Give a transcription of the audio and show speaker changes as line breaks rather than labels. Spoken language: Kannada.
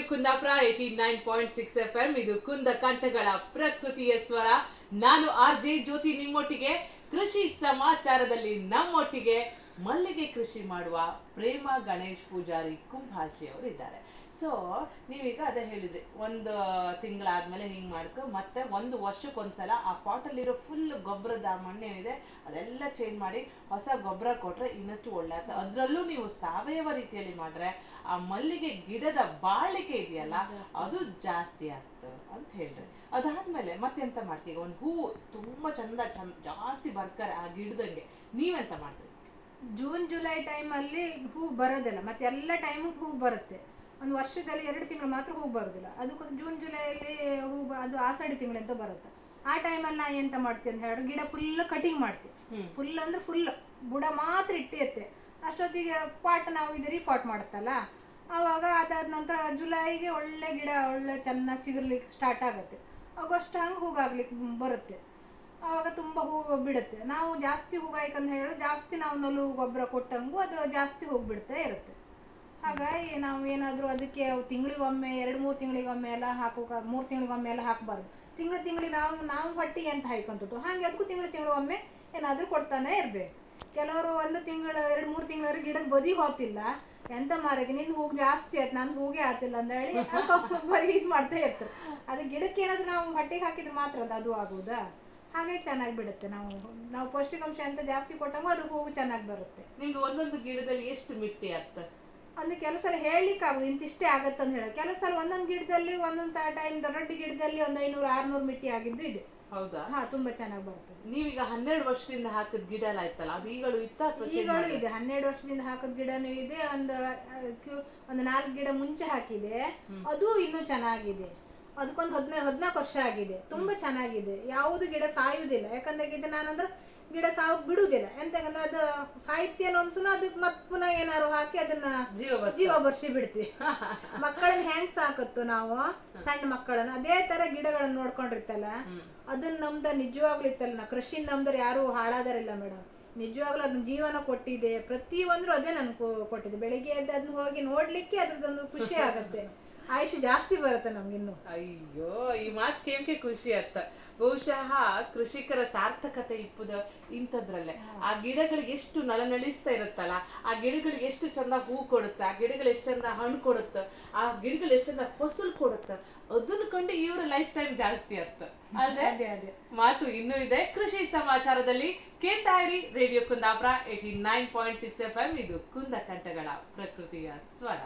Radio Kundapura eighty nine point six F M ಇದು ಕುಂದ ಕಂಠಗಳ ಪ್ರಕೃತಿಯ ಸ್ವರ. ನಾನು ಆರ್ ಜೆ ಜ್ಯೋತಿ ನಿಮ್ಮೊಟ್ಟಿಗೆ. ಕೃಷಿ ಸಮಾಚಾರದಲ್ಲಿ ನಮ್ಮೊಟ್ಟಿಗೆ. ಮಲ್ಲಿಗೆ ಕೃಷಿ ಮಾಡುವ ಪ್ರೇಮ ಗಣೇಶ್ ಪೂಜಾರಿ ಕುಂಭಾಷಿ ಅವರು ಇದ್ದಾರೆ. ಸೊ ನೀವೀಗ ಅದೇ ಹೇಳಿದ್ರಿ ಒಂದು ತಿಂಗಳಾದ್ಮೇಲೆ ಹಿಂಗೆ ಮಾಡ್ಕೊ ಮತ್ತೆ ಒಂದು ವರ್ಷಕ್ಕೊಂದ್ಸಲ ಆ ಪಾಟಲ್ಲಿರೋ ಫುಲ್ ಗೊಬ್ಬರದ ಮಣ್ಣೇನಿದೆ ಅದೆಲ್ಲ ಚೇಂಜ್ ಮಾಡಿ ಹೊಸ ಗೊಬ್ಬರ ಕೊಟ್ಟರೆ ಇನ್ನಷ್ಟು ಒಳ್ಳೆ ಆಗ್ತದೆ ಅದರಲ್ಲೂ ನೀವು ಸಾವಯವ ರೀತಿಯಲ್ಲಿ ಮಾಡ್ರೆ ಆ ಮಲ್ಲಿಗೆ ಗಿಡದ ಬಾಳಿಕೆ ಇದೆಯಲ್ಲ ಅದು ಜಾಸ್ತಿ ಆಗ್ತದೆ ಅಂತ ಹೇಳ್ರಿ. ಅದಾದ್ಮೇಲೆ ಮತ್ತೆಂತ ಮಾಡ್ತೀವಿ ಒಂದು ಹೂವು ತುಂಬಾ ಚಂದ ಚಂದ ಜಾಸ್ತಿ ಬರ್ತಾರೆ ಆ ಗಿಡದಂಗೆ ನೀವೆಂತ ಮಾಡ್ತೀರಿ?
ಜೂನ್ ಜುಲೈ ಟೈಮಲ್ಲಿ ಹೂ ಬರೋದಿಲ್ಲ. ಮತ್ತೆ ಎಲ್ಲ ಟೈಮು ಹೂ ಬರುತ್ತೆ. ಒಂದು ವರ್ಷದಲ್ಲಿ ಎರಡು ತಿಂಗಳು ಮಾತ್ರ ಹೂ ಬರೋದಿಲ್ಲ. ಅದಕ್ಕೋಸ್ಕರ ಜೂನ್ ಜುಲೈಯಲ್ಲಿ ಹೂ ಬ- ಅದು ತಿಂಗಳು ತಿಂಗಳಂತ ಬರುತ್ತೆ. ಆ ಟೈಮಲ್ಲಿ ನಾ ಎಂತ ಮಾಡ್ತೀನಿ ಅಂತ ಹೇಳಿದ್ರೆ ಗಿಡ ಫುಲ್ ಕಟಿಂಗ್ ಮಾಡ್ತೀವಿ ಫುಲ್ ಅಂದ್ರೆ ಫುಲ್ ಬುಡ ಮಾತ್ರ ಇಟ್ಟಿರುತ್ತೆ. ಅಷ್ಟೊತ್ತಿಗೆ ಪಾಟ್ ನಾವು ಇದು ರೀಫಾಟ್ ಮಾಡುತ್ತಲ್ಲ ಆವಾಗ ಅದಾದ ನಂತರ ಜುಲೈಗೆ ಒಳ್ಳೆ ಗಿಡ ಒಳ್ಳೆ ಚೆನ್ನಾಗಿ ಚಿಗುರ್ಲಿಕ್ಕೆ ಸ್ಟಾರ್ಟ್ ಆಗುತ್ತೆ. ಆಗಸ್ಟ್ ಹಂಗೆ ಹೂಗಾಗ್ಲಿಕ್ಕೆ ಬರುತ್ತೆ. ಆವಾಗ ತುಂಬ ಹೂವು ಬಿಡುತ್ತೆ. ನಾವು ಜಾಸ್ತಿ ಹೂಗಾಯ್ಕಂತ ಹೇಳಿದ್ರೆ ಜಾಸ್ತಿ ನಾವು ನಲು ಗೊಬ್ಬರ ಕೊಟ್ಟಂಗೂ ಅದು ಜಾಸ್ತಿ ಹೂವು ಬಿಡ್ತಾ ಇರುತ್ತೆ. ಹಾಗಾಗಿ ನಾವು ಏನಾದರೂ ಅದಕ್ಕೆ ತಿಂಗಳಿಗೊಮ್ಮೆ ಎರಡು ಮೂರು ತಿಂಗಳಿಗೊಮ್ಮೆ ಎಲ್ಲ ಹಾಕೋಕೆ ಮೂರು ತಿಂಗಳಿಗೊಮ್ಮೆ ಎಲ್ಲ ಹಾಕಬಾರ್ದು. ತಿಂಗಳು ತಿಂಗಳಿಗೆ ನಾವು ನಾವು ಹೊಟ್ಟಿಗೆ ಅಂತ ಹಾಯ್ಕೊಂತದ್ದು? ಹಾಗೆ ಅದಕ್ಕೂ ತಿಂಗಳು ತಿಂಗಳಿಗೊಮ್ಮೆ ಏನಾದರೂ ಕೊಡ್ತಾನೆ ಇರಬೇಕು. ಕೆಲವರು ಒಂದು ತಿಂಗಳು ಎರಡು ಮೂರು ತಿಂಗಳವರೆಗೆ ಗಿಡದ ಬದಿ ಹೋಗ್ತಿಲ್ಲ. ಎಂತ ಮಾರಕ್ಕೆ ನಿನ್ನ ಹೂವು ಜಾಸ್ತಿ ಆಯ್ತು ನಾನು ಹೂಗೆ ಆಗ್ತಿಲ್ಲ ಅಂತ ಹೇಳಿ ಬರೀ ಇದು ಮಾಡ್ತಾ ಇರ್ತಾರೆ. ಅದು ಗಿಡಕ್ಕೆ ಏನಾದರೂ ನಾವು ಹೊಟ್ಟೆಗೆ ಹಾಕಿದ್ರೆ ಮಾತ್ರ ಅದು ಅದು ಆಗುವುದಾ ಹಾಗೆ ಚೆನ್ನಾಗಿ ಬಿಡುತ್ತೆ. ನಾವು ನಾವು ಪೌಷ್ಟಿಕಾಂಶ ಅಂತ ಜಾಸ್ತಿ ಕೊಟ್ಟಂಗೂ ಅದು ಹೂವು ಚೆನ್ನಾಗಿ ಬರುತ್ತೆ.
ನಿಮ್ದು ಒಂದೊಂದು ಗಿಡದಲ್ಲಿ ಎಷ್ಟು ಮಿಟ್ಟಿ ಆಗ್ತದೆ?
ಅಂದ್ರೆ ಕೆಲಸ ಹೇಳಲಿಕ್ಕೆ ಆಗುದು ಇಂತಿಷ್ಟೇ ಆಗತ್ತೆ ಅಂತ ಹೇಳಿ ಕೆಲಸ ಒಂದೊಂದು ಗಿಡದಲ್ಲಿ ಒಂದೊಂದು ಟೈಮ್ ದೊಡ್ಡ ಗಿಡದಲ್ಲಿ ಒಂದು ಐನೂರು ಆರ್ನೂರು ಮಿಟ್ಟಿ ಆಗಿದ್ದು ಇದೆ.
ಹೌದಾ?
ಹಾ ತುಂಬಾ ಚೆನ್ನಾಗಿ ಬರ್ತದೆ
ನೀವೀಗ ಹನ್ನೆರಡು ವರ್ಷದಿಂದ ಹಾಕಿದ ಗಿಡ ಎಲ್ಲ ಆಯ್ತಲ್ಲ ಅದು ಈಗಳು ಇತ್ತ ಮಾಡಿದ್ರಾ?
ಇದೆ. ಹನ್ನೆರಡು ವರ್ಷದಿಂದ ಹಾಕಿದ ಗಿಡನೂ ಇದೆ. ಒಂದು ಒಂದು ನಾಲ್ಕು ಗಿಡ ಮುಂಚೆ ಹಾಕಿದೆ. ಅದು ಇನ್ನೂ ಚೆನ್ನಾಗಿದೆ. ಅದಕ್ಕೊಂದು ಹದಿನೈದು ಹದಿನಾಲ್ಕು ವರ್ಷ ಆಗಿದೆ. ತುಂಬಾ ಚೆನ್ನಾಗಿದೆ. ಯಾವುದು ಗಿಡ ಸಾಯುವುದಿಲ್ಲ. ಯಾಕಂದ್ರೆ ಇದು ನಾನಂದ್ರೆ ಗಿಡ ಸಾವು ಬಿಡುವುದಿಲ್ಲ. ಎಂತಂದ್ರೆ ಅದು ಸಾಹಿತ್ಯ ಅಂಶನು ಅದಕ್ಕೆ ಮತ್ತೆ ಪುನಃ ಏನಾರು ಹಾಕಿ ಅದನ್ನ
ಜೀವ
ಬರ್ಸಿ. ಬಿಡ್ತೀವಿ. ಮಕ್ಕಳನ್ನ ಹೆಂಗ್ ಸಾಕತ್ತು ನಾವು? ಸಣ್ಣ ಮಕ್ಕಳನ್ನ. ಅದೇ ತರ ಗಿಡಗಳನ್ನ ನೋಡ್ಕೊಂಡಿರ್ತಲ್ಲ. ಅದನ್ನ ನಮ್ದ ನಿಜವಾಗ್ಲೂ ಇತ್ತಲ್ಲ. ನಾ ಕೃಷಿ ನಮ್ದ್ರ ಯಾರು ಹಾಳಾದಾರಿಲ್ಲ ಮೇಡಮ್. ನಿಜವಾಗ್ಲೂ ಅದನ್ನ ಜೀವನ ಕೊಟ್ಟಿದೆ. ಪ್ರತಿಯೊಂದ್ರು ಅದೇ ನನ್ಗೆ ಕೊಟ್ಟಿದೆ. ಬೆಳಿಗ್ಗೆ ಎದ್ದು ಅದನ್ನ ಹೋಗಿ ನೋಡ್ಲಿಕ್ಕೆ ಅದ್ರದ್ದೊಂದು ಖುಷಿ ಆಗತ್ತೆ. ಆಯುಷ್ ಜಾಸ್ತಿ ಬರುತ್ತೆ ನಮ್ಗಿನ್ನು
ಅಯ್ಯೋ ಈ ಮಾತು ಕೇಳ್ಕೆ ಖುಷಿ ಅರ್ಥ. ಬಹುಶಃ ಕೃಷಿಕರ ಸಾರ್ಥಕತೆ ಇಪ್ಪುದ ಇಂಥದ್ರಲ್ಲೇ. ಆ ಗಿಡಗಳಿಗೆ ಎಷ್ಟು ನಳನಳಿಸ್ತಾ ಇರುತ್ತಲ್ಲ ಆ ಗಿಡಗಳಿಗೆ ಎಷ್ಟು ಚಂದ ಹೂ ಕೊಡುತ್ತೆ ಆ ಗಿಡಗಳು ಎಷ್ಟು ಚಂದ ಹಣ್ಣು ಕೊಡುತ್ತೆ ಆ ಗಿಡಗಳು ಎಷ್ಟು ಚಂದ ಫಸಲು ಕೊಡುತ್ತೆ ಅದನ್ನು ಕಂಡು ಇವರ ಲೈಫ್ ಟೈಮ್ ಜಾಸ್ತಿ ಅರ್ಥ. ಅಲ್ಲದೆ
ಅದೇ ಅದೇ.
ಮಾತು ಇನ್ನೂ ಇದೆ. ಕೃಷಿ ಸಮಾಚಾರದಲ್ಲಿ ಕೇಂದ್ರ radio Kundapura eighty nine point six F M ಇದು ಕುಂದ ಕಂಠಗಳ ಪ್ರಕೃತಿಯ ಸ್ವರ.